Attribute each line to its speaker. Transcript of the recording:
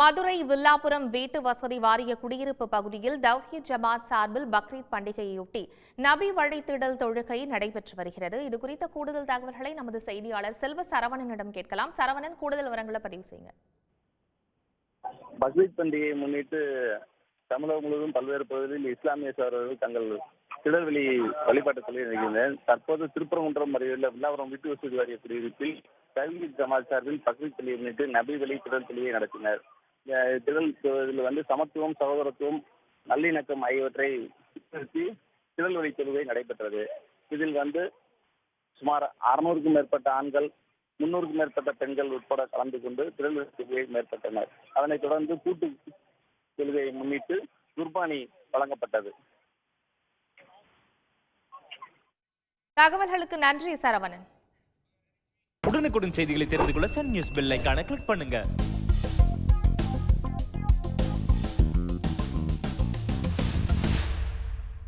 Speaker 1: மதுரை வில்லாபுரம் வீட்டு வசதி வாரிய குடியிருப்பு பகுதியில் தவ்ஹீத் ஜமாத் சார்பில் பக்ரீத் பண்டிகையொட்டி நபி வழித்திடல் தொழுகை நடைபெற்று வருகிறது. இது குறித்த கூடுதல் தகவல்களை நமது செய்தியாளர் செல்வ சரவணனிடம் கேட்கலாம். சரவணன் கூடுதல் விவரங்களை பதிவு செய்யுங்க.
Speaker 2: பக்ரீத் பண்டிகையை முன்னிட்டு தமிழகம் முழுவதும் பல்வேறு பகுதிகளில் இஸ்லாமிய சகோதரர்கள் தங்கள் திடல்வெளி வழிபாட்டு தொழில் நிகழ்ந்தனர் தற்போது திருப்பரங்குன்றம் அருகிலுள்ள வில்லாபுரம் வீட்டு வசதி வாரிய குடியிருப்பில் தல்வீத் ஜமாத் சார்பில் பக்ரீத் பள்ளியை முன்னிட்டு நபி வழி திடல் தொழிலை நடத்தினர். திடல் வந்து சமத்துவம் சகோதரத்துவம் நல்லிணக்கம் ஆகியவற்றை முன்னிறுத்தி திடல் வழி தொழுகை நடைபெற்றது. இதில் வந்து சுமார் அறுநூறுக்கும் மேற்பட்ட ஆண்கள் முன்னூறுக்கும் மேற்பட்ட பெண்கள் உட்பட கலந்து கொண்டு திறன் தொழுகையை மேற்பட்டனர் அதனைத் தொடர்ந்து கூட்டு தொழுகையை முன்னிட்டு குர்பானி வழங்கப்பட்டது.
Speaker 1: தகவல்களுக்கு நன்றி சரவணன்.
Speaker 3: உடனுக்குடன் செய்திகளை தெரிந்து கொள்ள சன் நியூஸ் பெல் ஐகானை கிளிக் பண்ணுங்க.